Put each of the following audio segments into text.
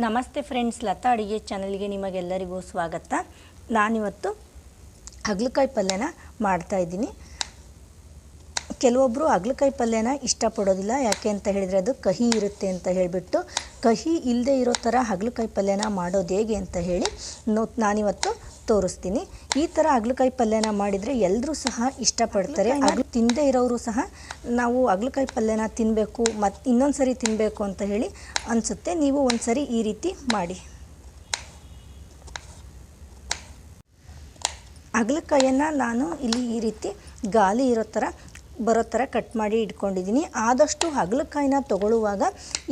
ನಮಸ್ತೆ ಫ್ರೆಂಡ್ಸ್, ಲತಾ ಅಡುಗೆ ಚಾನಲ್ಗೆ ನಿಮಗೆಲ್ಲರಿಗೂ ಸ್ವಾಗತ. ನಾನಿವತ್ತು ಹಗಲಕಾಯಿ ಪಲ್ಯನ ಮಾಡ್ತಾಯಿದ್ದೀನಿ ಕೆಲವೊಬ್ಬರು ಹಗಲಕಾಯಿ ಪಲ್ಯನ ಇಷ್ಟಪಡೋದಿಲ್ಲ, ಯಾಕೆ ಅಂತ ಹೇಳಿದರೆ ಅದು ಕಹಿ ಇರುತ್ತೆ ಅಂತ ಹೇಳಿಬಿಟ್ಟು, ಕಹಿ ಇಲ್ಲದೆ ಇರೋ ಥರ ಹಗಲಕಾಯಿ ಪಲ್ಯನ ಮಾಡೋದು ಹೇಗೆ ಅಂತ ಹೇಳಿ ನೋ ನಾನಿವತ್ತು ತೋರಿಸ್ತೀನಿ. ಈ ಥರ ಹಾಗಲಕಾಯಿ ಪಲ್ಯನ ಮಾಡಿದರೆ ಎಲ್ಲರೂ ಸಹ ಇಷ್ಟಪಡ್ತಾರೆ. ಅದು ತಿನ್ನದೇ ಇರೋರು ಸಹ ನಾವು ಹಾಗಲಕಾಯಿ ಪಲ್ಯನ ತಿನ್ನಬೇಕು ಮತ್ತು ಇನ್ನೊಂದು ಸರಿ ತಿನ್ನಬೇಕು ಅಂತ ಹೇಳಿ ಅನಿಸುತ್ತೆ. ನೀವು ಒಂದು ಸರಿ ಈ ರೀತಿ ಮಾಡಿ. ಹಾಗಲಕಾಯನ್ನು ನಾನು ಇಲ್ಲಿ ಈ ರೀತಿ ಗಾಲಿ ಇರೋ ಥರ ಬರೋ ಥರ ಕಟ್ ಮಾಡಿ ಇಟ್ಕೊಂಡಿದ್ದೀನಿ. ಆದಷ್ಟು ಹಾಗಲಕಾಯಿನ ತೊಗೊಳ್ಳುವಾಗ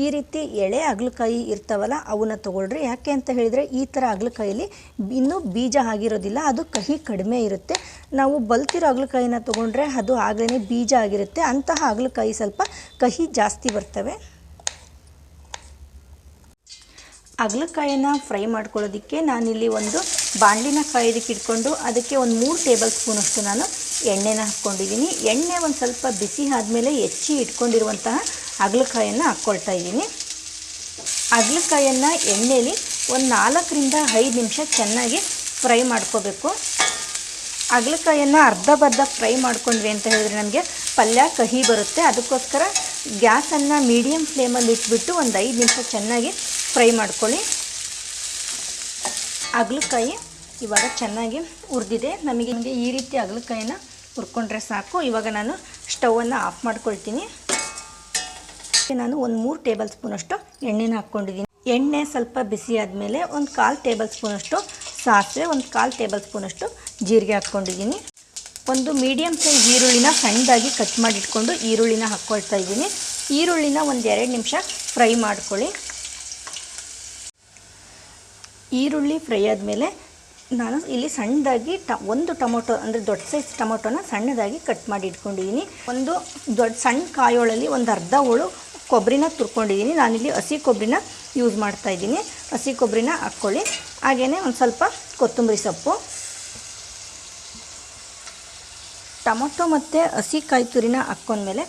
ಈ ರೀತಿ ಎಳೆ ಹಗಲಕಾಯಿ ಇರ್ತಾವಲ್ಲ, ಅವನ್ನ ತೊಗೊಳ್ರಿ. ಯಾಕೆ ಅಂತ ಹೇಳಿದರೆ ಈ ಥರ ಹಾಗಲಕಾಯಲ್ಲಿ ಇನ್ನೂ ಬೀಜ ಆಗಿರೋದಿಲ್ಲ, ಅದು ಕಹಿ ಕಡಿಮೆ ಇರುತ್ತೆ. ನಾವು ಬಲ್ತಿರೋ ಹಾಗಲಕಾಯಿನ ತೊಗೊಂಡ್ರೆ ಅದು ಆಗಲೇ ಬೀಜ ಆಗಿರುತ್ತೆ. ಅಂತಹ ಹಾಗಲಕಾಯಿ ಸ್ವಲ್ಪ ಕಹಿ ಜಾಸ್ತಿ ಬರ್ತವೆ. ಅಗಲಕಾಯನ್ನು ಫ್ರೈ ಮಾಡ್ಕೊಳ್ಳೋದಕ್ಕೆ ನಾನಿಲ್ಲಿ ಒಂದು ಬಾಣಲಿನ ಕಾಯೋದಕ್ಕೆ ಇಟ್ಕೊಂಡು ಅದಕ್ಕೆ ಒಂದು ಮೂರು ಟೇಬಲ್ ಸ್ಪೂನಷ್ಟು ನಾನು ಎಣ್ಣೆನ ಹಾಕ್ಕೊಂಡಿದ್ದೀನಿ. ಎಣ್ಣೆ ಒಂದು ಸ್ವಲ್ಪ ಬಿಸಿ ಆದಮೇಲೆ ಹೆಚ್ಚಿ ಇಟ್ಕೊಂಡಿರುವಂತಹ ಅಗಲಕಾಯನ್ನು ಹಾಕ್ಕೊಳ್ತಾ ಇದ್ದೀನಿ. ಅಗಲಕಾಯನ್ನು ಎಣ್ಣೆಯಲ್ಲಿ ಒಂದು ನಾಲ್ಕರಿಂದ ಐದು ನಿಮಿಷ ಚೆನ್ನಾಗಿ ಫ್ರೈ ಮಾಡ್ಕೋಬೇಕು. ಅಗಲಕಾಯನ್ನು ಅರ್ಧ ಬರ್ಧ ಫ್ರೈ ಮಾಡ್ಕೊಂಡ್ವಿ ಅಂತ ಹೇಳಿದ್ರೆ ನಮಗೆ ಪಲ್ಯ ಕಹಿ ಬರುತ್ತೆ. ಅದಕ್ಕೋಸ್ಕರ ಗ್ಯಾಸನ್ನು ಮೀಡಿಯಮ್ ಫ್ಲೇಮಲ್ಲಿ ಇಟ್ಬಿಟ್ಟು ಒಂದು ಐದು ನಿಮಿಷ ಚೆನ್ನಾಗಿ ಫ್ರೈ ಮಾಡ್ಕೊಳ್ಳಿ. ಅಗಲಕಾಯಿ ಇವಾಗ ಚೆನ್ನಾಗಿ ಹುರಿದಿದೆ. ನಮಗೆ ನಿಮಗೆ ಈ ರೀತಿ ಹಗಲಕಾಯಿನ ಹುರ್ಕೊಂಡ್ರೆ ಸಾಕು. ಇವಾಗ ನಾನು ಸ್ಟವನ್ನು ಆಫ್ ಮಾಡ್ಕೊಳ್ತೀನಿ. ನಾನು ಒಂದು ಮೂರು ಟೇಬಲ್ ಸ್ಪೂನಷ್ಟು ಎಣ್ಣೆನ ಹಾಕ್ಕೊಂಡಿದ್ದೀನಿ. ಎಣ್ಣೆ ಸ್ವಲ್ಪ ಬಿಸಿ ಆದಮೇಲೆ ಒಂದು ಕಾಲು ಟೇಬಲ್ ಸ್ಪೂನಷ್ಟು ಸಾಸಿವೆ, ಒಂದು ಕಾಲು ಟೇಬಲ್ ಸ್ಪೂನಷ್ಟು ಜೀರಿಗೆ ಹಾಕ್ಕೊಂಡಿದ್ದೀನಿ. ಒಂದು ಮೀಡಿಯಮ್ ಸೈಜ್ ಈರುಳ್ಳಿನ ಸಣ್ಣದಾಗಿ ಕಟ್ ಮಾಡಿಟ್ಕೊಂಡು ಈರುಳ್ಳಿನ ಹಾಕ್ಕೊಳ್ತಾ ಇದ್ದೀನಿ. ಈರುಳ್ಳಿನ ಒಂದು ಎರಡು ನಿಮಿಷ ಫ್ರೈ ಮಾಡ್ಕೊಳ್ಳಿ. ಈರುಳ್ಳಿ ಫ್ರೈ ಆದಮೇಲೆ ನಾನು ಇಲ್ಲಿ ಸಣ್ಣದಾಗಿ ಟ, ಒಂದು ಟೊಮೊಟೊ, ಅಂದರೆ ದೊಡ್ಡ ಸೈಜ್ ಟೊಮೊಟೊನ ಸಣ್ಣದಾಗಿ ಕಟ್ ಮಾಡಿ ಇಟ್ಕೊಂಡಿದ್ದೀನಿ ಒಂದು ದೊಡ್ಡ ಸಣ್ಣ ಕಾಯೋಳಲ್ಲಿ ಒಂದು ಅರ್ಧ ಹೋಳು ಕೊಬ್ಬರಿನ ತುರ್ಕೊಂಡಿದ್ದೀನಿ ನಾನಿಲ್ಲಿ ಹಸಿ ಕೊಬ್ಬರಿನ ಯೂಸ್ ಮಾಡ್ತಾ ಇದ್ದೀನಿ. ಹಸಿ ಕೊಬ್ಬರಿನ ಹಾಕ್ಕೊಳ್ಳಿ. ಹಾಗೆಯೇ ಒಂದು ಸ್ವಲ್ಪ ಕೊತ್ತಂಬರಿ ಸೊಪ್ಪು. ಟೊಮೊಟೊ ಮತ್ತು ಹಸಿ ಕಾಯಿ ತುರಿನ ಹಾಕ್ಕೊಂಡ್ಮೇಲೆ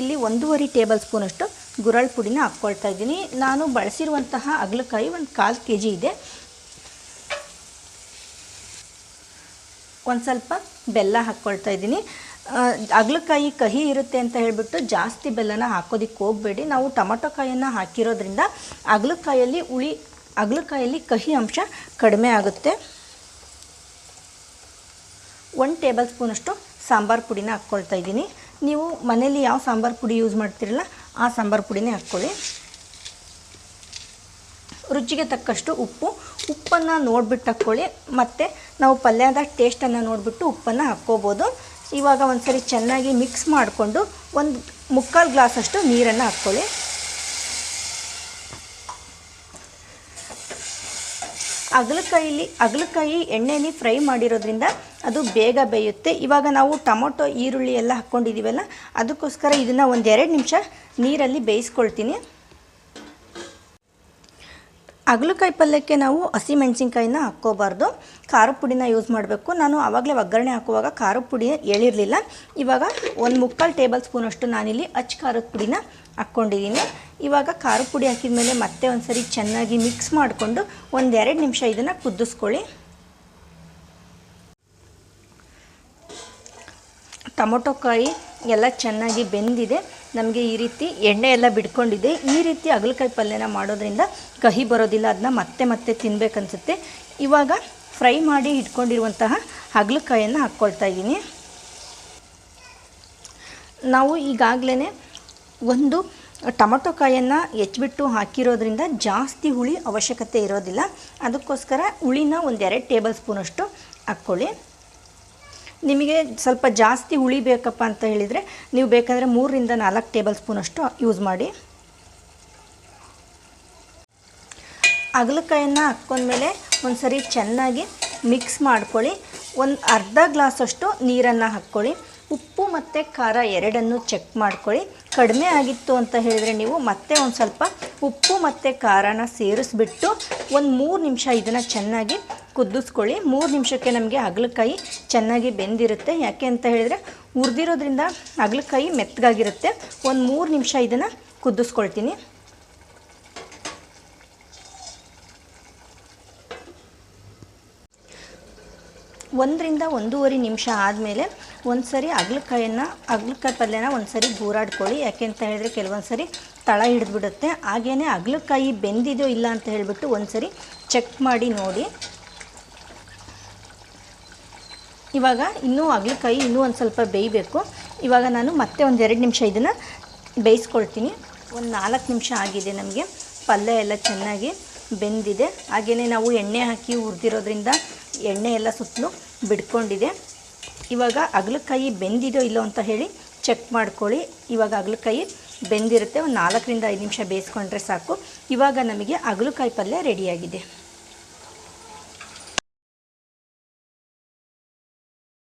ಇಲ್ಲಿ ಒಂದೂವರೆ ಟೇಬಲ್ ಸ್ಪೂನಷ್ಟು ಗುರಳ್ ಪುಡಿನ ಹಾಕ್ಕೊಳ್ತಾ ಇದ್ದೀನಿ. ನಾನು ಬಳಸಿರುವಂತಹ ಅಗಲಕಾಯಿ ಒಂದು ಕಾಲು ಕೆ ಜಿ ಇದೆ. ಒಂದು ಸ್ವಲ್ಪ ಬೆಲ್ಲ ಹಾಕ್ಕೊಳ್ತಾ ಇದ್ದೀನಿ. ಅಗಲಕಾಯಿ ಕಹಿ ಇರುತ್ತೆ ಅಂತ ಹೇಳಿಬಿಟ್ಟು ಜಾಸ್ತಿ ಬೆಲ್ಲನ ಹಾಕೋದಕ್ಕೆ ಹೋಗಬೇಡಿ. ನಾವು ಟೊಮೊಟೊ ಕಾಯನ್ನು ಹಾಕಿರೋದ್ರಿಂದ ಅಗಲಕಾಯಲ್ಲಿ ಹುಳಿ, ಅಗಲಕಾಯಲ್ಲಿ ಕಹಿ ಅಂಶ ಕಡಿಮೆ ಆಗುತ್ತೆ. ಒಂದು ಟೇಬಲ್ ಸ್ಪೂನಷ್ಟು ಸಾಂಬಾರು ಪುಡಿನ ಹಾಕ್ಕೊಳ್ತಾ ಇದ್ದೀನಿ. ನೀವು ಮನೇಲಿ ಯಾವ ಸಾಂಬಾರು ಪುಡಿ ಯೂಸ್ ಮಾಡ್ತಿರಲ್ಲ ಆ ಸಾಂಬಾರು ಪುಡಿನೇ ಹಾಕ್ಕೊಳ್ಳಿ. ರುಚಿಗೆ ತಕ್ಕಷ್ಟು ಉಪ್ಪು. ಉಪ್ಪನ್ನು ನೋಡಿಬಿಟ್ಟು ಹಾಕ್ಕೊಳ್ಳಿ. ಮತ್ತು ನಾವು ಪಲ್ಯದ ಟೇಸ್ಟನ್ನು ನೋಡಿಬಿಟ್ಟು ಉಪ್ಪನ್ನು ಹಾಕ್ಕೋಬೋದು. ಇವಾಗ ಒಂದು ಸರಿ ಚೆನ್ನಾಗಿ ಮಿಕ್ಸ್ ಮಾಡಿಕೊಂಡು ಒಂದು ಮುಕ್ಕಾಲು ಗ್ಲಾಸಷ್ಟು ನೀರನ್ನು ಹಾಕ್ಕೊಳ್ಳಿ. ಅಗಲಕಾಯಿಲಿ ಅಗಲಕಾಯಿ ಎಣ್ಣೆಲಿ ಫ್ರೈ ಮಾಡಿರೋದ್ರಿಂದ ಅದು ಬೇಗ ಬೇಯುತ್ತೆ. ಇವಾಗ ನಾವು ಟೊಮೊಟೊ, ಈರುಳ್ಳಿ ಎಲ್ಲ ಹಾಕ್ಕೊಂಡಿದ್ದೀವಲ್ಲ ಅದಕ್ಕೋಸ್ಕರ ಇದನ್ನು ಒಂದೆರಡು ನಿಮಿಷ ನೀರಲ್ಲಿ ಬೇಯಿಸ್ಕೊಳ್ತೀನಿ. ಅಗಲಕಾಯಿ ಪಲ್ಯಕ್ಕೆ ನಾವು ಹಸಿ ಮೆಣಸಿನ್ಕಾಯಿನ ಹಾಕ್ಕೋಬಾರ್ದು. ಖಾರದ ಪುಡಿನ ಯೂಸ್ ಮಾಡಬೇಕು. ನಾನು ಆವಾಗಲೇ ಒಗ್ಗರಣೆ ಹಾಕುವಾಗ ಖಾರದ ಪುಡಿ ಹೇಳಿರಲಿಲ್ಲ. ಇವಾಗ ಒಂದು ಮುಕ್ಕಾಲು ಟೇಬಲ್ ಸ್ಪೂನಷ್ಟು ನಾನಿಲ್ಲಿ ಅಚ್ಚ ಖಾರದ ಪುಡಿನ ಹಾಕ್ಕೊಂಡಿದ್ದೀನಿ. ಇವಾಗ ಖಾರದ ಪುಡಿ ಹಾಕಿದ ಮೇಲೆ ಮತ್ತೆ ಒಂದು ಸರಿ ಚೆನ್ನಾಗಿ ಮಿಕ್ಸ್ ಮಾಡಿಕೊಂಡು ಒಂದೆರಡು ನಿಮಿಷ ಇದನ್ನು ಕುದಿಸ್ಕೊಳ್ಳಿ. ಟೊಮೊಟೊ ಕಾಯಿ ಎಲ್ಲ ಚೆನ್ನಾಗಿ ಬೆಂದಿದೆ. ನಮಗೆ ಈ ರೀತಿ ಎಣ್ಣೆ ಎಲ್ಲ ಬಿಡ್ಕೊಂಡಿದೆ. ಈ ರೀತಿ ಅಗಲಕಾಯಿ ಪಲ್ಯನ ಮಾಡೋದ್ರಿಂದ ಕಹಿ ಬರೋದಿಲ್ಲ ಅದನ್ನ ಮತ್ತೆ ಮತ್ತೆ ತಿನ್ನಬೇಕನ್ಸುತ್ತೆ ಇವಾಗ ಫ್ರೈ ಮಾಡಿ ಇಟ್ಕೊಂಡಿರುವಂತಹ ಅಗಲಕಾಯನ್ನು ಹಾಕ್ಕೊಳ್ತಾ ಇದ್ದೀನಿ. ನಾವು ಈಗಾಗಲೇ ಒಂದು ಟೊಮೊಟೊ ಕಾಯನ್ನು ಹೆಚ್ಚಿಬಿಟ್ಟು ಹಾಕಿರೋದ್ರಿಂದ ಜಾಸ್ತಿ ಹುಳಿ ಅವಶ್ಯಕತೆ ಇರೋದಿಲ್ಲ. ಅದಕ್ಕೋಸ್ಕರ ಹುಳಿನ ಒಂದೆರಡು ಟೇಬಲ್ ಸ್ಪೂನಷ್ಟು ಹಾಕ್ಕೊಳ್ಳಿ. ನಿಮಗೆ ಸ್ವಲ್ಪ ಜಾಸ್ತಿ ಹುಳಿ ಬೇಕಪ್ಪ ಅಂತ ಹೇಳಿದರೆ ನೀವು ಬೇಕಂದರೆ ಮೂರರಿಂದ ನಾಲ್ಕು ಟೇಬಲ್ ಸ್ಪೂನಷ್ಟು ಯೂಸ್ ಮಾಡಿ. ಅಗಲಕಾಯನ್ನು ಹಾಕ್ಕೊಂಡ್ಮೇಲೆ ಒಂದು ಸರಿ ಚೆನ್ನಾಗಿ ಮಿಕ್ಸ್ ಮಾಡ್ಕೊಳ್ಳಿ. ಒಂದು ಅರ್ಧ ಗ್ಲಾಸಷ್ಟು ನೀರನ್ನು ಹಾಕ್ಕೊಳ್ಳಿ. ಉಪ್ಪು ಮತ್ತು ಖಾರ ಎರಡನ್ನು ಚೆಕ್ ಮಾಡ್ಕೊಳ್ಳಿ. ಕಡಿಮೆ ಆಗಿತ್ತು ಅಂತ ಹೇಳಿದರೆ ನೀವು ಮತ್ತೆ ಒಂದು ಸ್ವಲ್ಪ ಉಪ್ಪು ಮತ್ತು ಖಾರನ ಸೇರಿಸ್ಬಿಟ್ಟು ಒಂದು ಮೂರು ನಿಮಿಷ ಇದನ್ನು ಚೆನ್ನಾಗಿ ಕುದಿಸ್ಕೊಳ್ಳಿ. ಮೂರು ನಿಮಿಷಕ್ಕೆ ನಮಗೆ ಅಗಲಕಾಯಿ ಚೆನ್ನಾಗಿ ಬೆಂದಿರುತ್ತೆ. ಯಾಕೆ ಅಂತ ಹೇಳಿದರೆ ಉರಿದಿರೋದ್ರಿಂದ ಅಗಲಕಾಯಿ ಮೆತ್ತಗಾಗಿರುತ್ತೆ. ಒಂದು ಮೂರು ನಿಮಿಷ ಇದನ್ನು ಕುದಿಸ್ಕೊಳ್ತೀನಿ. ಒಂದರಿಂದ ಒಂದೂವರೆ ನಿಮಿಷ ಆದಮೇಲೆ ಒಂದು ಸರಿ ಅಗ್ಲಕಾಯನ್ನು ಅಗ್ಲಕಾಯಿ ಪಲ್ಯನ ಒಂದು ಸರಿ ಗೂರಾಡ್ಕೊಳ್ಳಿ. ಯಾಕೆ ಅಂತ ಹೇಳಿದ್ರೆ ಕೆಲವೊಂದು ಸರಿ ತಳ ಹಿಡಿದ್ಬಿಡುತ್ತೆ. ಹಾಗೆಯೇ ಹಗಲಕಾಯಿ ಬೆಂದಿದೆಯೋ ಇಲ್ಲ ಅಂತ ಹೇಳಿಬಿಟ್ಟು ಒಂದು ಸರಿ ಚೆಕ್ ಮಾಡಿ ನೋಡಿ. ಇವಾಗ ಇನ್ನೂ ಹಗಲಕಾಯಿ ಇನ್ನೂ ಒಂದು ಸ್ವಲ್ಪ ಬೇಯಬೇಕು. ಇವಾಗ ನಾನು ಮತ್ತೆ ಒಂದು ಎರಡು ನಿಮಿಷ ಇದನ್ನು ಬೇಯಿಸ್ಕೊಳ್ತೀನಿ. ಒಂದು ನಾಲ್ಕು ನಿಮಿಷ ಆಗಿದೆ ನಮಗೆ. ಪಲ್ಯ ಎಲ್ಲ ಚೆನ್ನಾಗಿ ಬೆಂದಿದೆ. ಹಾಗೆಯೇ ನಾವು ಎಣ್ಣೆ ಹಾಕಿ ಹುರಿದಿರೋದ್ರಿಂದ ಎಣ್ಣೆ ಎಲ್ಲ ಸುತ್ತಲೂ ಬಿಡ್ಕೊಂಡಿದೆ. ಇವಾಗ ಹಗಲಕಾಯಿ ಬೆಂದಿದೋ ಇಲ್ಲೋ ಅಂತ ಹೇಳಿ ಚೆಕ್ ಮಾಡ್ಕೊಳ್ಳಿ. ಇವಾಗ ಹಗಲಕಾಯಿ ಬೆಂದಿರುತ್ತೆ. ಒಂದು ನಾಲ್ಕರಿಂದ ಐದು ನಿಮಿಷ ಬೇಯಿಸ್ಕೊಂಡ್ರೆ ಸಾಕು. ಇವಾಗ ನಮಗೆ ಹಗಲಕಾಯಿ ಪಲ್ಯ ರೆಡಿಯಾಗಿದೆ